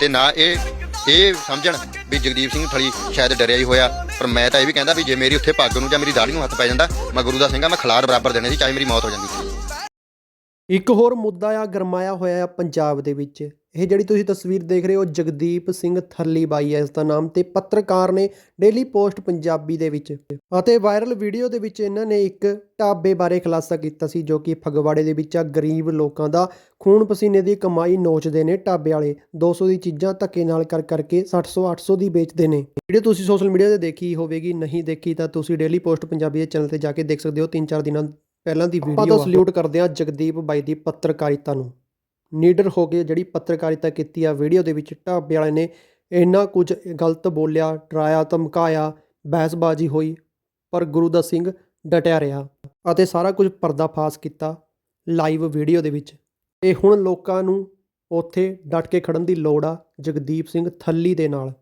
ਤੇ ਨਾ ਇਹ ਇਹ ਸਮਝਣ ਵੀ ਜਗਦੀਪ ਸਿੰਘ ਥਲੀ ਸ਼ਾਇਦ ਡਰਿਆ ਹੀ ਹੋਇਆ। ਪਰ ਮੈਂ ਤਾਂ ਇਹ ਵੀ ਕਹਿੰਦਾ ਵੀ ਜੇ ਮੇਰੀ ਉੱਥੇ ਪੱਗ ਨੂੰ ਜਾਂ ਮੇਰੀ ਦਾੜੀ ਨੂੰ ਹੱਥ ਪੈ ਜਾਂਦਾ, ਮੈਂ ਗੁਰੂ ਦਾ ਸਿੰਘਾ ਮੈਂ ਖਿਲਾਰ ਬਰਾਬਰ ਦੇਣੇ ਸੀ, ਚਾਹੇ ਮੇਰੀ ਮੌਤ ਹੋ ਜਾਂਦੀ ਸੀ। ਇੱਕ ਹੋਰ ਮੁੱਦਾ ਆ ਗਰਮਾਇਆ ਹੋਇਆ ਆ ਪੰਜਾਬ ਦੇ ਵਿੱਚ। ਇਹ ਜਿਹੜੀ ਤੁਸੀਂ ਤਸਵੀਰ ਦੇਖ ਰਹੇ ਹੋ, ਜਗਦੀਪ ਸਿੰਘ ਥੱਲੀ ਬਾਈ ਹੈ ਇਸ ਦਾ ਨਾਮ ਤੇ ਪੱਤਰਕਾਰ ਨੇ ਡੇਲੀ ਪੋਸਟ ਪੰਜਾਬੀ ਦੇ ਵਿੱਚ। ਅਤੇ ਵਾਇਰਲ ਵੀਡੀਓ ਦੇ ਵਿੱਚ ਇਹਨਾਂ ਨੇ ਇੱਕ ਢਾਬੇ ਬਾਰੇ ਖੁਲਾਸਾ ਕੀਤਾ ਸੀ, ਜੋ ਕਿ ਫਗਵਾੜੇ ਦੇ ਵਿੱਚ ਆ, ਗਰੀਬ ਲੋਕਾਂ ਦਾ ਖੂਨ ਪਸੀਨੇ ਦੀ ਕਮਾਈ ਨੋਚਦੇ ਨੇ ਢਾਬੇ ਵਾਲੇ। 200 ਦੀ ਚੀਜ਼ਾਂ ਧੱਕੇ ਨਾਲ ਕਰ ਕਰਕੇ 700 800 ਦੀ ਵੇਚਦੇ ਨੇ। ਵੀਡੀਓ ਤੁਸੀਂ ਸੋਸ਼ਲ ਮੀਡੀਆ ਤੇ ਦੇਖੀ ਹੋਵੇਗੀ, ਨਹੀਂ ਦੇਖੀ, ਤਾਂ ਤੁਸੀਂ ਡੇਲੀ ਪੋਸਟ ਪੰਜਾਬੀ ਦੇ ਚੈਨਲ ਤੇ ਜਾ ਕੇ ਦੇਖ ਸਕਦੇ ਹੋ। 3-4 ਦਿਨਾਂ ਪਹਿਲਾਂ ਦੀ ਵੀਡੀਓ ਆਪਾਂ ਸਲੂਟ ਕਰਦੇ ਆ ਜਗਦੀਪ ਬਾਈ ਦੀ ਪੱਤਰਕਾਰਿਤਾ ਨੂੰ। ਨੀਡਰ ਹੋ ਕੇ ਜਿਹੜੀ ਪੱਤਰਕਾਰਿਤਾ ਕੀਤੀ ਆ ਵੀਡੀਓ ਦੇ ਵਿੱਚ ਢਾਬੇ ਵਾਲੇ ਨੇ ਇੰਨਾ ਕੁਝ ਗਲਤ ਬੋਲਿਆ ਡਰਾਇਆ ਧਮਕਾਇਆ ਬਹਿਸਬਾਜ਼ੀ ਹੋਈ ਪਰ ਗੁਰੂ ਦਾ ਸਿੰਘ ਡਟਿਆ ਰਿਹਾ ਅਤੇ ਸਾਰਾ ਕੁਝ ਪਰਦਾਫਾਸ਼ ਕੀਤਾ ਲਾਈਵ ਵੀਡੀਓ ਦੇ ਵਿੱਚ। ਤੇ ਹੁਣ ਲੋਕਾਂ ਨੂੰ ਉੱਥੇ ਡਟ ਕੇ ਖੜਨ ਦੀ ਲੋੜ ਆ ਜਗਦੀਪ ਸਿੰਘ ਥੱਲੀ ਦੇ ਨਾਲ।